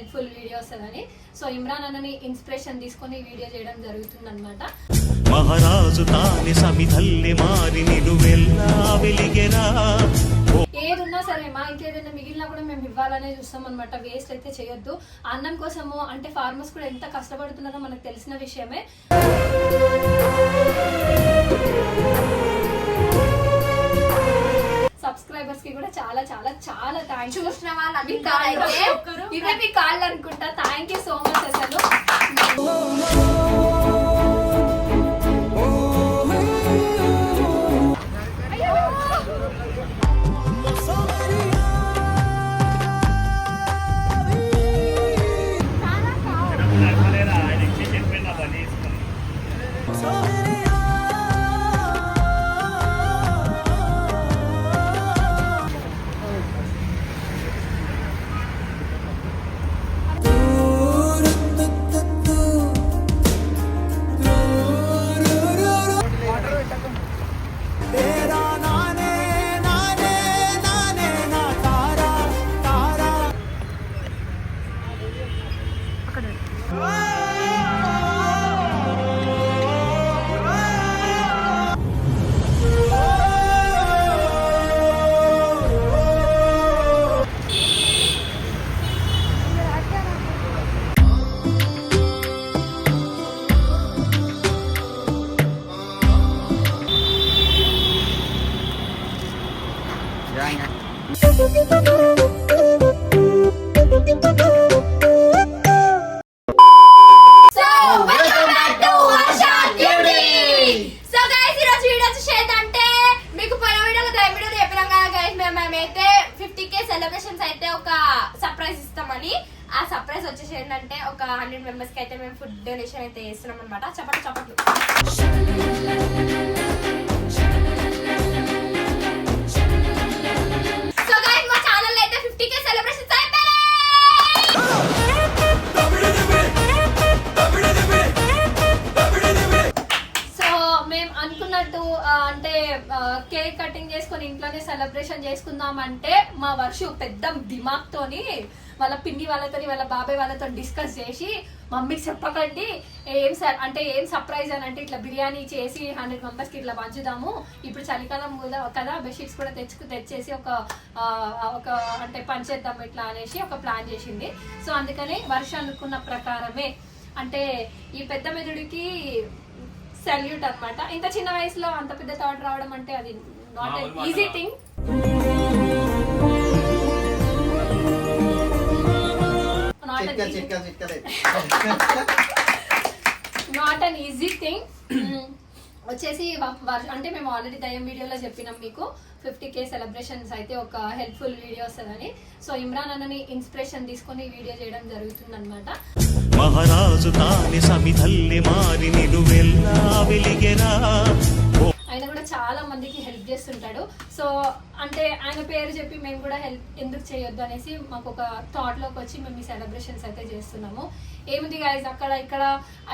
Helpful video వస్తుందని so Imran అన్నని inspiration తీసుకొని వీడియో చేయడం జరుగుతుంది మహారాజు తాని సమిధల్లి మారి నిలువెల్లా వెలిగెరా. ఏది ఉన్నా సరే మా ఇంట్లో ఏదైనా మిగిలినా కూడా మేము ఇవ్వాలనే చూస్తాం అనమాట వేస్ట్ అయితే చేయొద్దు. అన్నం కోసము అంటే ఫార్మర్స్ కూడా ఎంత కష్టపడుతున్నారో మనకు తెలిసిన విషయమే. సబ్స్క్రైబర్స్కి కూడా చాలా చాలా చాలా థ్యాంక్స్ చూసిన వాళ్ళు ఇవే మీ కాళ్ళు అనుకుంటా. థ్యాంక్ యూ సో మచ్ అసలు. సర్ప్రైజ్ వచ్చేసి ఏంటంటే ఒక హండ్రెడ్ మెంబర్స్కి అయితే మేము ఫుడ్ డొనేషన్ అయితే చేస్తున్నాం అనమాట చప్పట్లు చప్పట్లు. కేక్ కటింగ్ చేసుకొని ఇంట్లోనే సెలబ్రేషన్ చేసుకుందాం అంటే మా వర్షు పెద్ద దిమాగ్ తోని వాళ్ళ పిన్ని వాళ్ళతో వాళ్ళ బాబాయ్ వాళ్ళతో డిస్కస్ చేసి మమ్మీకి చెప్పకండి ఏం సార్ అంటే ఏం సర్ప్రైజ్ అని అంటే ఇట్లా బిర్యానీ చేసి హండ్రెడ్ మెంబర్స్కి ఇట్లా పంచుదాము. ఇప్పుడు చలికాలం కూడా కదా బెడ్షీట్స్ కూడా తెచ్చుకు తెచ్చేసి ఒక ఒక అంటే పంచేద్దాం ఇట్లా అనేసి ఒక ప్లాన్ చేసింది. సో అందుకని వర్ష అనుకున్న ప్రకారమే. అంటే ఈ పెద్ద మెదుడికి సెల్యూట్ అన్నమాట. ఇంత చిన్న వయసులో అంత పెద్ద థాట్ రావడం అంటే అది not easy. Thing not an easy thing వచ్చేసి అంటే మేము ఆల్రెడీ దయం వీడియోలో చెప్పినాం మీకు. ఫిఫ్టీ కే సెలబ్రేషన్స్ అయితే ఒక హెల్ప్ఫుల్ వీడియో వస్తుందని. సో ఇమ్రాన్ అన్నని ఇన్స్పిరేషన్ తీసుకొని వీడియో చేయడం జరుగుతుంది అనమాట మహారాజు తాని సమిధల్లి మారి నిలువెల్లా వెలిగెరా ఆయన కూడా చాలా మందికి హెల్ప్ చేస్తుంటాడు. సో అంటే ఆయన పేరు చెప్పి మేము కూడా హెల్ప్ ఎందుకు చేయొద్దు అనేసి మాకు ఒక థాట్లోకి వచ్చి మేము ఈ సెలబ్రేషన్స్ అయితే చేస్తున్నాము. ఏముంది గాయస్ అక్కడ ఇక్కడ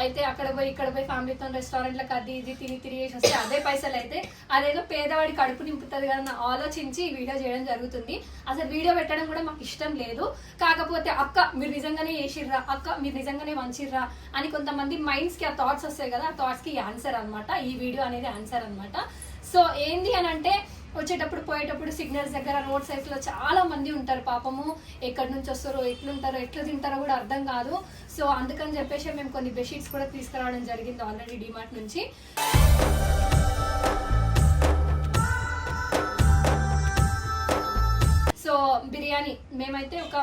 అయితే అక్కడ పోయి ఇక్కడ పోయి ఫ్యామిలీతో రెస్టారెంట్లకు అది ఇది తిని తిరిగేసి వస్తే అదే పైసలు అయితే అదేదో పేదవాడి కడుపు నింపుతుంది కదా అని ఆలోచించి ఈ వీడియో చేయడం జరుగుతుంది. అసలు వీడియో పెట్టడం కూడా మాకు ఇష్టం లేదు. కాకపోతే అక్క మీరు నిజంగానే చేసిర్రా? అక్క మీరు నిజంగానే మంచిర్రా అని కొంతమంది మైండ్స్కి ఆ థాట్స్ వస్తాయి కదా ఆ థాట్స్కి ఆన్సర్ అన్నమాట. ఈ వీడియో అనేది ఆన్సర్ అనమాట సో ఏంది అని అంటే వచ్చేటప్పుడు పోయేటప్పుడు సిగ్నల్స్ దగ్గర రోడ్ సైడ్లో చాలా మంది ఉంటారు పాపము. ఎక్కడి నుంచి వస్తారో ఎట్లుంటారో ఎట్లా తింటారో కూడా అర్థం కాదు. సో అందుకని చెప్పేసి మేము కొన్ని బెడ్షీట్స్ కూడా తీసుకురావడం జరిగింది ఆల్రెడీ డిమార్ట్ నుంచి. సో బిర్యానీ మేమైతే ఒక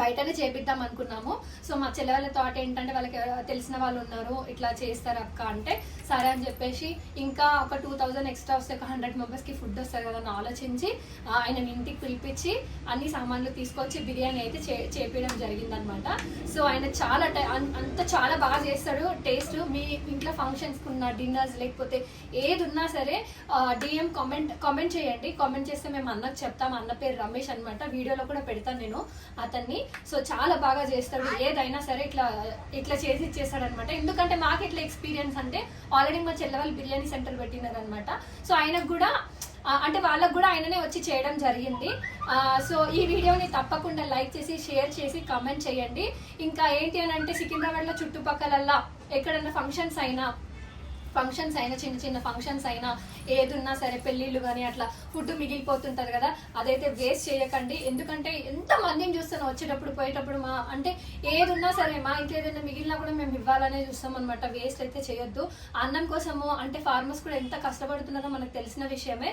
బయటనే చేపిద్దాం అనుకున్నాము. సో మా చెల్లె వాళ్ళ థాట్ ఏంటంటే వాళ్ళకి తెలిసిన వాళ్ళు ఉన్నారు ఇట్లా చేస్తారు అక్క అంటే సరే అని చెప్పేసి ఇంకా ఒక టూ థౌజండ్ ఎక్స్ట్రా వస్తే ఒక హండ్రెడ్ మెంబర్స్కి ఫుడ్ వస్తుంది కదా అని ఆలోచించి ఆయన ఇంటికి పిలిపించి అన్ని సామాన్లు తీసుకొచ్చి బిర్యానీ అయితే చే చేపించడం జరిగిందనమాట. సో ఆయన చాలా అంత చాలా బాగా చేస్తాడు. టేస్ట్ మీ ఇంట్లో ఫంక్షన్స్కి ఉన్న డిన్నర్స్ లేకపోతే ఏది ఉన్నా సరే డిఎం కామెంట్ కామెంట్ చేయండి. కామెంట్ చేస్తే మేము అన్నకు చెప్తాం. అన్న పేరు రమేష్ అనమాట వీడియోలో కూడా పెడతాను నేను అతన్ని. సో చాలా బాగా చేస్తాడు. ఏదైనా సరే ఇట్లా ఇట్లా చేసి ఇచ్చేస్తాడు అనమాట ఎందుకంటే మాకు ఇట్లా ఎక్స్పీరియన్స్ అంటే ఆల్రెడీ మా చెల్లెవాళ్ళు బిర్యానీ సెంటర్ పెట్టినారు అనమాట సో ఆయనకు కూడా అంటే వాళ్ళకు కూడా ఆయననే వచ్చి చేయడం జరిగింది. సో ఈ వీడియోని తప్పకుండా లైక్ చేసి షేర్ చేసి కామెంట్ చేయండి. ఇంకా ఏంటి అని అంటే సికింద్రాబాద్లో చుట్టుపక్కలల్లా ఎక్కడైనా ఫంక్షన్స్ అయినా ఫంక్షన్స్ అయినా చిన్న చిన్న ఫంక్షన్స్ అయినా ఏదున్నా సరే పెళ్ళిళ్ళు కానీ అట్లా ఫుడ్ మిగిలిపోతుంటారు కదా అదైతే వేస్ట్ చేయకండి. ఎందుకంటే ఎంత మందిని చూస్తాను వచ్చేటప్పుడు పోయేటప్పుడు మా అంటే ఏదున్నా సరే మా ఇంట్లో ఏదైనా మిగిలినా కూడా మేము ఇవ్వాలనే చూస్తాం అనమాట వేస్ట్ అయితే చేయొద్దు. అన్నం కోసము అంటే ఫార్మర్స్ కూడా ఎంత కష్టపడుతున్నారో మనకు తెలిసిన విషయమే.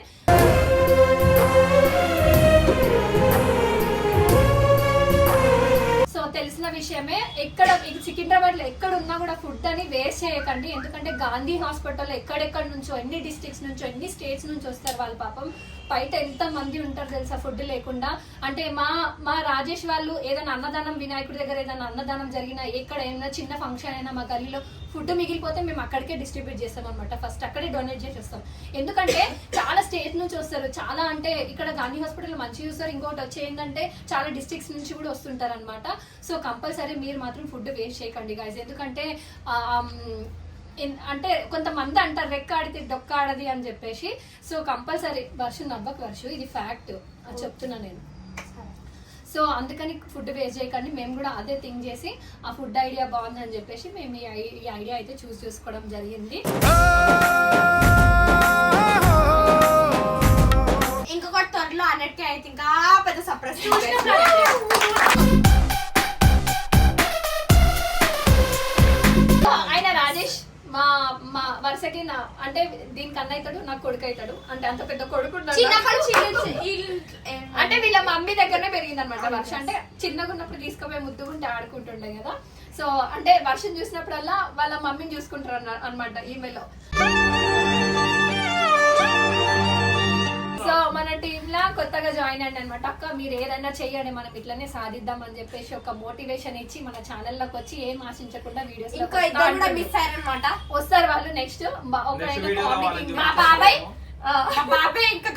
కూడా ఫుడ్ అని వేస్ట్ చేయకండి. ఎందుకంటే గాంధీ హాస్పిటల్ ఎక్కడెక్కడ నుంచో ఎన్ని డిస్ట్రిక్ట్స్ నుంచో ఎన్ని స్టేట్స్ నుంచి వస్తారు వాళ్ళ పాపం. బయట ఎంత మంది ఉంటారు తెలుసా ఫుడ్ లేకుండా? అంటే మా మా రాజేష్ వాళ్ళు ఏదైనా అన్నదానం వినాయకుడి దగ్గర ఏదైనా అన్నదానం జరిగినా ఎక్కడ ఏమైనా చిన్న ఫంక్షన్ అయినా మా గల్లీలో ఫుడ్ మిగిలిపోతే మేము అక్కడికే డిస్ట్రిబ్యూట్ చేస్తాం అనమాట ఫస్ట్ అక్కడే డొనేట్ చేసేస్తాం ఎందుకంటే చాలా స్టేట్ నుంచి వస్తారు. చాలా అంటే ఇక్కడ గాంధీ హాస్పిటల్ మంచి చూస్తారు. ఇంకోటి వచ్చి ఏంటంటే చాలా డిస్ట్రిక్ట్స్ నుంచి కూడా వస్తుంటారు అనమాట సో కంపల్సరీ మీరు మాత్రం ఫుడ్ వేస్ట్ చేయకండి గాయస్ ఎందుకంటే అంటే కొంతమంది అంటారు రెక్క ఆడితే డొక్క ఆడది అని చెప్పేసి. సో కంపల్సరీ వర్షం నవ్వకు వర్షం. ఇది ఫ్యాక్ట్. అని చెప్తున్నా నేను. సో అందుకని ఫుడ్ వేస్ట్ చేయకండి. మేము కూడా అదే థింక్ చేసి ఆ ఫుడ్ ఐడియా బాగుందని చెప్పేసి మేము ఈ ఐ- ఈ ఐడియా అయితే చూస్ చేసుకోవడం జరిగింది. ఇంకొకటి త్వరలో అన్నట్టే అయితే ఇంకా పెద్ద సర్ప్రైజ్ మా మా వరుసకి నా అంటే దీనికి అన్న అవుతాడు నాకు కొడుకు అవుతాడు. అంటే అంత పెద్ద కొడుకు అంటే వీళ్ళ మమ్మీ దగ్గరనే పెరిగింది అనమాట వర్ష. అంటే చిన్నగా ఉన్నప్పుడు తీసుకుపోయి ముద్దుకుంటే ఆడుకుంటుండే కదా. సో అంటే వర్షం చూసినప్పుడల్లా వాళ్ళ మమ్మీని చూసుకుంటారు అన్న అనమాట ఈమెలో. సో మన టీమ్ లా కొత్తగా జాయిన్ అయ్యండి అనమాట అక్క మీరు ఏదైనా చెయ్యండి మనం ఇట్లనే సాధిద్దాం అని చెప్పేసి ఒక మోటివేషన్ ఇచ్చి మన ఛానల్లోకి వచ్చి ఏం ఆశించకుండా వీడియోస్ ఇంకో ఇద్దరు కూడా మిస్ అయ్యారనమాట వస్తారు వాళ్ళు నెక్స్ట్. మా. బాబాయ్ ఆ, మా బాబాయ్ ఇంకా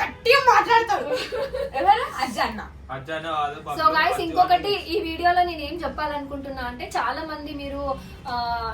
సో గాయస్ ఇంకొకటి. ఈ వీడియోలో నేను ఏం చెప్పాలనుకుంటున్నా అంటే చాలా మంది మీరు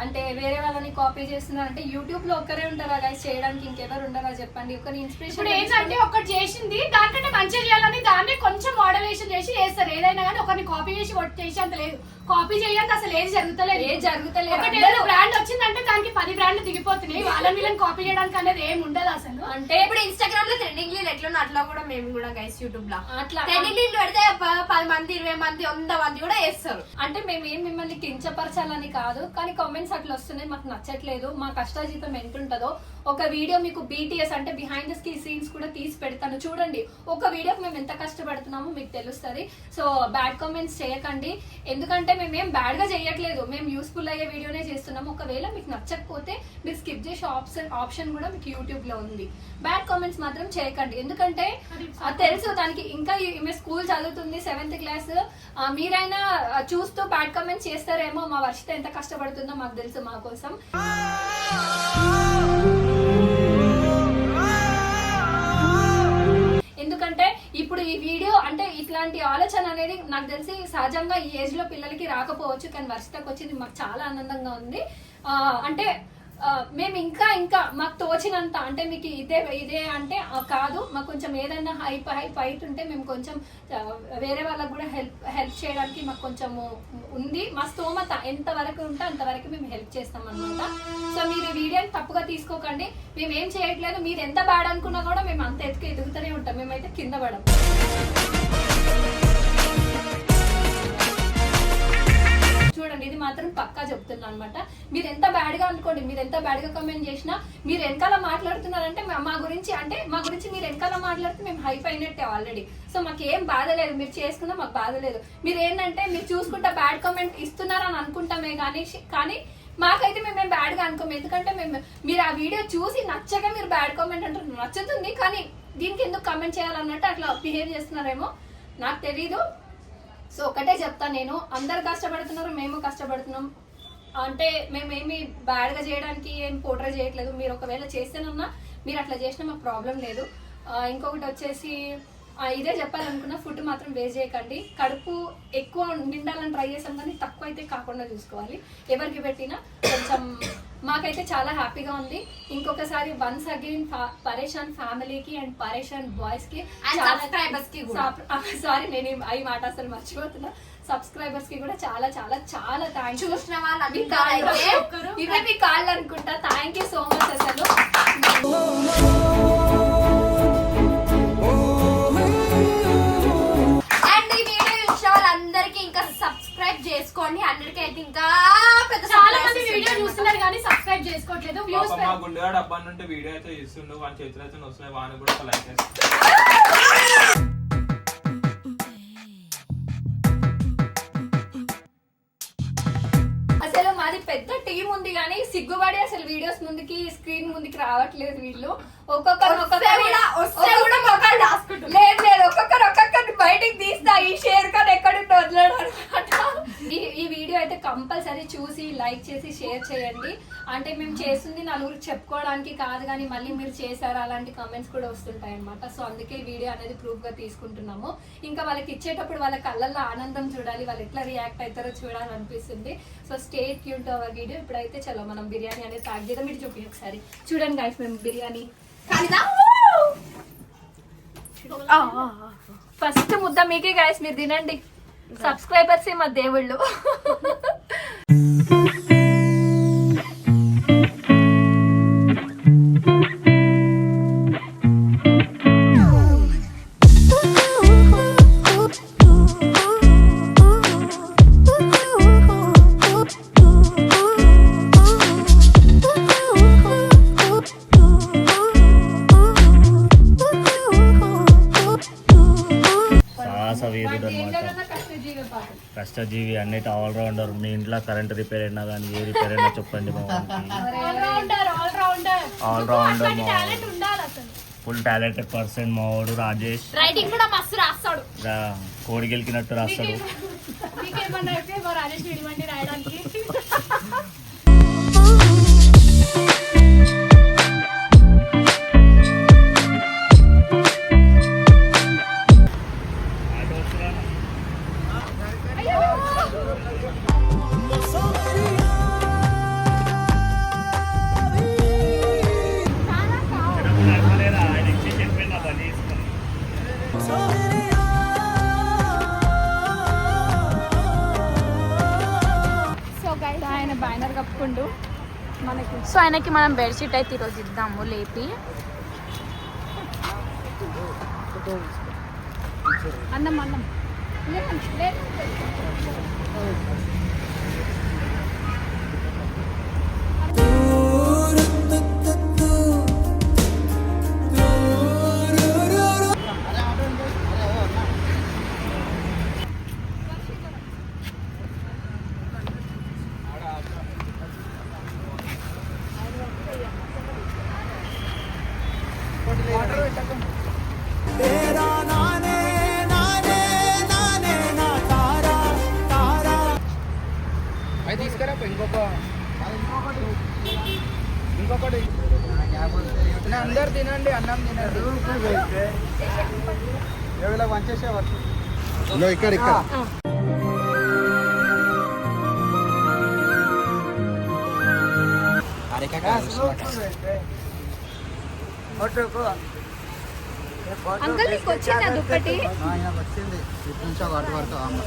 అంటే వేరే వాళ్ళని కాపీ చేస్తున్నారు అంటే యూట్యూబ్లో ఒక్కరే ఉంటారా గైస్ చేయడానికి ఇంకెవరు ఉండరా? చెప్పండి. ఒకరి ఇన్స్పిరేషన్ ఇప్పుడు ఏంటంటే ఒకటి చేసింది దానికంటే మంచిగా చేయాలని దాన్ని కొంచెం మోడరేషన్ చేసి చేస్తారు. ఏదైనా కానీ ఒకరిని కాపీ చేసి ఒకటి చేసి అంత లేదు. కాపీ చేయంత అసలు ఏది జరుగుతలేదు. ఏది జరుగుతలేదు. ఒకటి బ్రాండ్ వచ్చిందంటే దానికి పది బ్రాండ్లు దిగిపోతున్నాయి. వాళ్ళని వీళ్ళని కాపీ చేయడానికి అనేది ఏమి ఉండదు అసలు. అంటే ఇప్పుడు ఇన్స్టాగ్రామ్లో ట్రెండింగ్ లీలు ఎట్లా అట్లా కూడా మేము కూడా గైస్ యూట్యూబ్లో. అట్లా. ట్రెండింగ్ లీలు పెడితే పది మంది ఇరవై మంది వంద మంది కూడా వేస్తారు అంటే మేము ఏం మిమ్మల్ని కించపరచాలని కాదు. కానీ కామెంట్స్ అట్లా వస్తున్నాయి. మాకు నచ్చట్లేదు. మా కష్టాజీతం ఎంత ఉంటుందో ఒక వీడియో మీకు బీటీఎస్ అంటే బిహైండ్ ద స్కీ సీన్స్ కూడా తీసి పెడతాను. చూడండి ఒక వీడియోకి మేము ఎంత కష్టపడుతున్నామో మీకు తెలుస్తుంది. సో బ్యాడ్ కామెంట్స్ చేయకండి. ఎందుకంటే మేము ఏం చేయట్లేదు. మేము యూస్ఫుల్ అయ్యే వీడియోనే చేస్తున్నాము. ఒకవేళ మీకు నచ్చకపోతే మీరు స్కిప్ చేసే ఆప్షన్ ఆప్షన్ కూడా మీకు యూట్యూబ్లో ఉంది. బ్యాడ్ కామెంట్స్ మాత్రం చేయకండి. ఎందుకంటే అది తెలుసు దానికి ఇంకా ఈమె స్కూల్ చదువుతుంది సెవెంత్ క్లాస్ మీరైనా చూస్తూ బ్యాడ్ కామెంట్స్ చేస్తారేమో మా వర్షిత ఎంత కష్టపడుతుందో మాకు తెలుసు మా కోసం. Ah! ఇప్పుడు ఈ వీడియో అంటే ఇట్లాంటి ఆలోచన అనేది నాకు తెలిసి సహజంగా ఈ ఏజ్లో పిల్లలకి రాకపోవచ్చు కానీ వర్షతకు వచ్చింది మాకు చాలా ఆనందంగా ఉంది. అంటే మేము ఇంకా ఇంకా మాకు తోచినంత అంటే మీకు ఇదే ఇదే అంటే కాదు. మాకు కొంచెం ఏదైనా హైప్ హైప్ అవుతుంటే మేము కొంచెం వేరే వాళ్ళకి కూడా హెల్ప్ హెల్ప్ చేయడానికి మాకు కొంచెము ఉంది. మా స్తోమత ఎంతవరకు ఉంటే అంతవరకు మేము హెల్ప్ చేస్తాం అనమాట సో మీరు వీడియోని తప్పుగా తీసుకోకండి. మేము ఏం చేయట్లేదు. మీరు ఎంత బ్యాడ్ అనుకున్నా కూడా మేము అంత ఎత్తుకు ఎదుగుతూనే ఉంటాం. మేమైతే కింద పడం చూడండి ఇది మాత్రం పక్కా చెప్తున్నా అనమాట మీరు ఎంత బ్యాడ్గా అనుకోండి మీరు ఎంత బ్యాడ్గా కమెంట్ చేసినా మీరు వెనకాల మాట్లాడుతున్నారంటే మా- గురించి అంటే మా గురించి మీరు వెనకాల మాట్లాడితే మేము హైప్ అయినట్టే ఆల్రెడీ సో మాకు ఏం బాధ లేదు. మీరు చేసుకున్నా మాకు బాధ లేదు. మీరు ఏంటంటే మీరు చూసుకుంటా బ్యాడ్ కామెంట్ ఇస్తున్నారని అనుకుంటామే కానీ కానీ మాకైతే మేము మేము బ్యాడ్గా అనుకోము. ఎందుకంటే మేము మీరు ఆ వీడియో చూసి నచ్చక మీరు బ్యాడ్ కామెంట్ అంటారు. నచ్చుతుంది కానీ దీనికి ఎందుకు కామెంట్ చేయాలన్నట్టు అట్లా బిహేవ్ చేస్తున్నారేమో నాకు తెలీదు. సో ఒకటే చెప్తా నేను. అందరు కష్టపడుతున్నారు మేము కష్టపడుతున్నాం. అంటే మేమేమి బ్యాడ్గా చేయడానికి ఏం పోట్రే చేయట్లేదు. మీరు ఒకవేళ చేస్తేనన్నా మీరు అట్లా చేసినా మాకు ప్రాబ్లం లేదు. ఇంకొకటి వచ్చేసి ఇదే చెప్పాలనుకున్న ఫుడ్ మాత్రం వేస్ట్ చేయకండి. కడుపు ఎక్కువ నిండాలని ట్రై చేసాం కానీ తక్కువ అయితే కాకుండా చూసుకోవాలి. ఎవరికి పెట్టినా కొంచెం మాకైతే చాలా హ్యాపీగా ఉంది. ఇంకొకసారి వన్స్ అగైన్ పరేషాన్ ఫ్యామిలీకి అండ్ పరేషాన్ బాయ్స్కి. సారీ నేను ఈ- ఈ మాట అసలు మర్చిపోతున్నా. సబ్స్క్రైబర్స్కి కూడా చాలా చాలా చాలా థ్యాంక్స్ చూసిన వాళ్ళు ఇవే మీ కాళ్ళు అనుకుంటా. థ్యాంక్ యూ సో మచ్ అసలు. చేసుకోండి అందరికీ అయితే ఇంకా పెద్ద చాలా మంది వీడియో. చూస్తున్నారు కానీ సబ్స్క్రైబ్ చేసుకోవట్లేదు వ్యూస్ పాపం మా గుండెగాడు అబ్బాయి నుండి వీడియో అయితే ఇస్తుండు వాని చేతులు అయితే వస్తున్నాయి వాని కూడా ఒక లైక్ చేస్తాను అసలు మాది పెద్ద టీం ఉంది కానీ సిగ్గుపడి అసలు వీడియోస్ ముందుకి స్క్రీన్ ముందుకి రావట్లేదు వీళ్ళు. ఒక్కొక్కరు వస్తే కూడా- వస్తే కూడా. లేదు లేదు ఒక్కొక్కరు ఒక్కొక్కరిని బయటికి తీస్తా. ఈ షేర్ కానీ ఎక్కడుండి వదలడు. అనమాట ఈ ఈ వీడియో అయితే కంపల్సరీ చూసి లైక్ చేసి షేర్ చేయండి. అంటే మేము చేస్తుంది నలుగురికి చెప్పుకోవడానికి కాదు కానీ మళ్ళీ మీరు చేశారు అలాంటి కమెంట్స్ కూడా వస్తుంటాయి అనమాట సో అందుకే ఈ వీడియో అనేది ప్రూఫ్గా తీసుకుంటున్నాము. ఇంకా వాళ్ళకి ఇచ్చేటప్పుడు వాళ్ళ కళ్ళల్లో ఆనందం చూడాలి వాళ్ళు ఎట్లా రియాక్ట్ అవుతారో చూడాలనిపిస్తుంది so stay tuned to our video ఇప్పుడైతే చలో మనం బిర్యానీ అనేది ప్యాక్ చేద్దాం. మీరు చూపి ఒకసారి. చూడండి గైస్ మేము బిర్యానీ? ఫస్ట్ ముద్ద మీకే గైస్ మీరు తినండి. సబ్స్క్రైబర్సే మా దేవుళ్ళు. కరెంట్ రిపేర్ అయినా కానీ ఏ రిపేర్ అయినా చెప్పండి మా వానికి all rounder all rounder All rounder మా ఫుల్ టాలెంటెడ్ పర్సన్ మా వాడు రాజేష్. రైటింగ్ కూడా మస్తు రాస్తాడు. రా కోడి గెలికినట్టు రాస్తాడు. మీకేమన్నా అయితే మా రాజేష్ విడివండి రాయడానికి. ఆయన బ్యానర్ కప్పుకుండు. మనకి సో ఆయనకి మనం బెడ్షీట్ అయితే ఈరోజు ఇద్దాము లేపి. అన్నం అన్నం. లేదు. ఇక్కడ ఇక్కడ అంకుల్ నీకు వచ్చిందా దుప్పటి వచ్చింది నుంచి ఒక అటు వరకు అమ్మ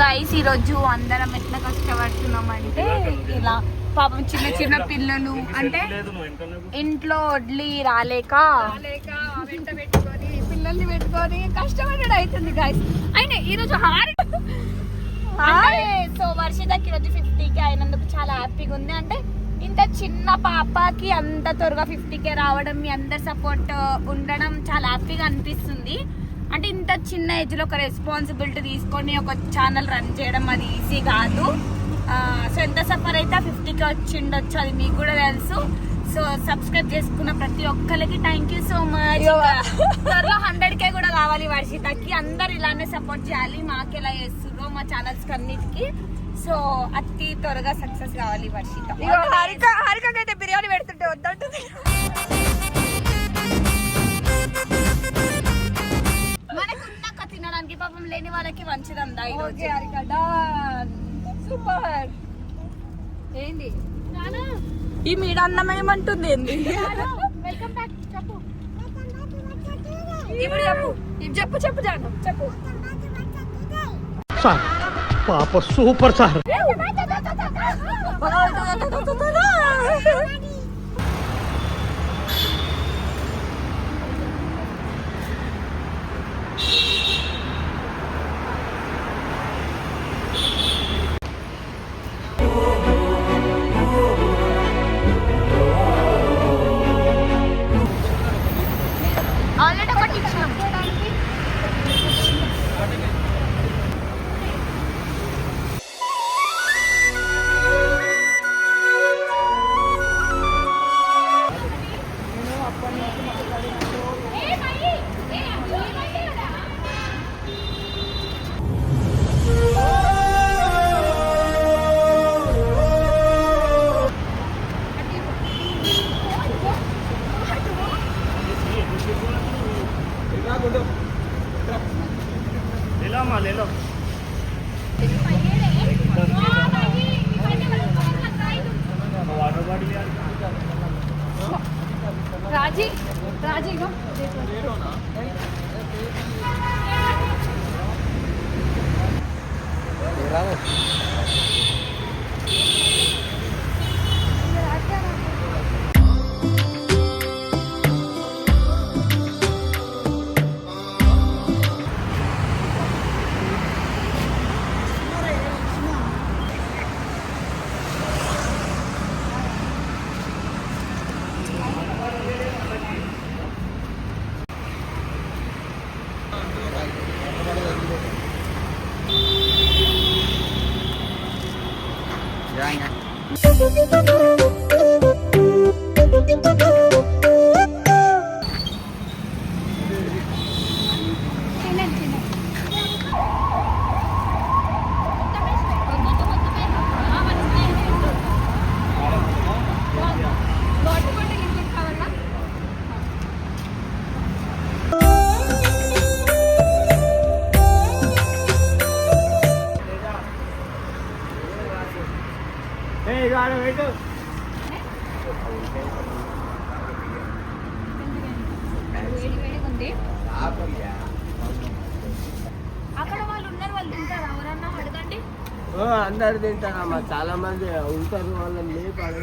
గైస్ ఈరోజు అందరం ఎట్లా కష్టపడుతున్నాం అంటే ఇలా పాపం చిన్న చిన్న పిల్లలు అంటే. ఇంట్లో వడ్లీ రాలేక పిల్లల్ని పెట్టుకొని కష్టపడడం అవుతుంది గాయస్ అయినా ఈరోజు హారి సో వర్షితకి ఈరోజు ఫిఫ్టీకి అయినందుకు చాలా హ్యాపీగా ఉంది. అంటే ఇంత చిన్న పాపకి అంత త్వరగా ఫిఫ్టీకే రావడం మీ అందరి సపోర్ట్ ఉండడం చాలా హ్యాపీగా అనిపిస్తుంది. అంటే ఇంత చిన్న ఏజ్లో ఒక రెస్పాన్సిబిలిటీ తీసుకొని ఒక ఛానల్ రన్ చేయడం అది ఈజీ కాదు. సో ఎంత సఫర్ అయితే ఫిఫ్టీకి వచ్చిండొచ్చు అది మీకు కూడా తెలుసు. సో సబ్స్క్రైబ్ చేసుకున్న ప్రతి ఒక్కరికి థ్యాంక్ యూ సో మచ్ త్వరలో హండ్రెడ్ కే కూడా కావాలి వర్షితకి. అందరు ఇలానే సపోర్ట్ చేయాలి. మాకు ఎలా చేస్తుర్రో మా ఛానల్స్ అన్నిటికి. సో అతి త్వరగా సక్సెస్ కావాలి వర్షిత. హారిక హారికకైతే బిర్యానీ పెడుతుంటే వద్దంటుంది. వాళ్ళకి మంచిదందా ఈరోజు సూపర్ ఏంది? ఈ మీడ అన్నం ఏమంటుంది ఏంది? వెల్కమ్ బ్యాక్ చెప్పు. ఇప్పుడు చెప్పు. చెప్పు చెప్పు జాను. చెప్పు. సార్ పాప సూపర్ సార్. ఎవరన్నా అడగండి చాలా మంది ఉంటారు వాళ్ళని లేపాలి.